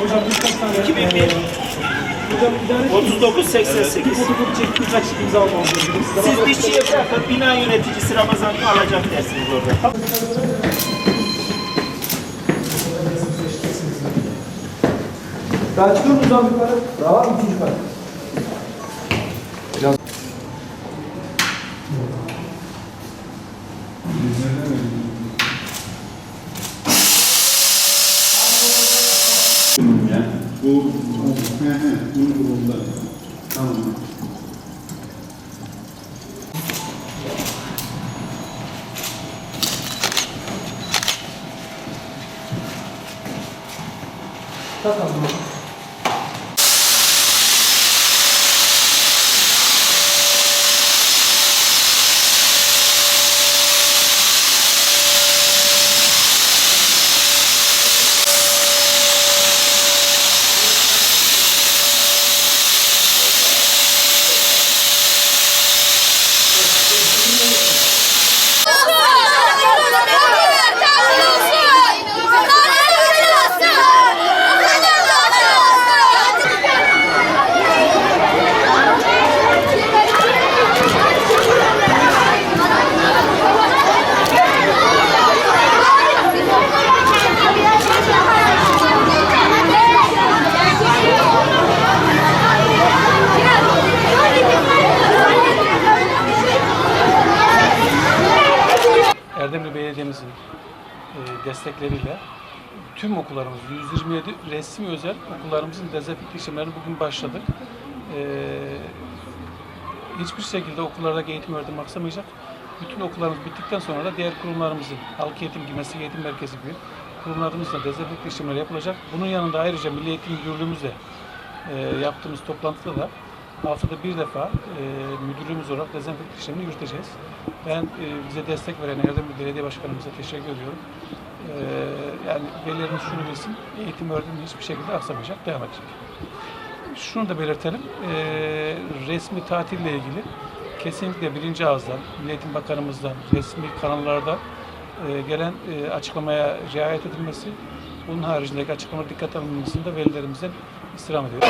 Hocam tane. 2001 Hocam idare 39 88. fotokopi çekip birkaç imza almamız gerekiyor. Siz dişçiye bırakın bina yöneticisi Ramazan'ı alacak dersiniz orada. Ben çıkıyorum hocam yukarı. Daha var mı ikinci durumda. Tamam. Takalım. Erdemli Belediye'mizin e, destekleriyle tüm okullarımız 127 resmi özel okullarımızın dezenfekte işlemlerini bugün başladık. E, hiçbir şekilde okullardaki eğitim öğretim aksamayacak. Bütün okullarımız bittikten sonra da diğer kurumlarımızın, halk eğitim gibi, meslek eğitim merkezi gibi kurumlarımızla dezenfekte işlemleri yapılacak. Bunun yanında ayrıca Milli Eğitim Müdürlüğümüzle e, yaptığımız toplantıda da haftada bir defa e, müdürlüğümüz olarak dezenfekte işlemini yürüteceğiz. Ben e, bize destek veren Erdemli Belediye Başkanımıza teşekkür ediyorum. E, yani velilerimiz şunu bilsin, eğitim öğretim hiçbir şekilde aksamayacak, devam edecek. Şunu da belirtelim, e, resmi tatille ilgili kesinlikle birinci ağızdan, Milli Eğitim Bakanımızdan, resmi kanallardan e, gelen e, açıklamaya riayet edilmesi, bunun haricindeki açıklama dikkat alınmasını da velilerimizden istirham ediyoruz.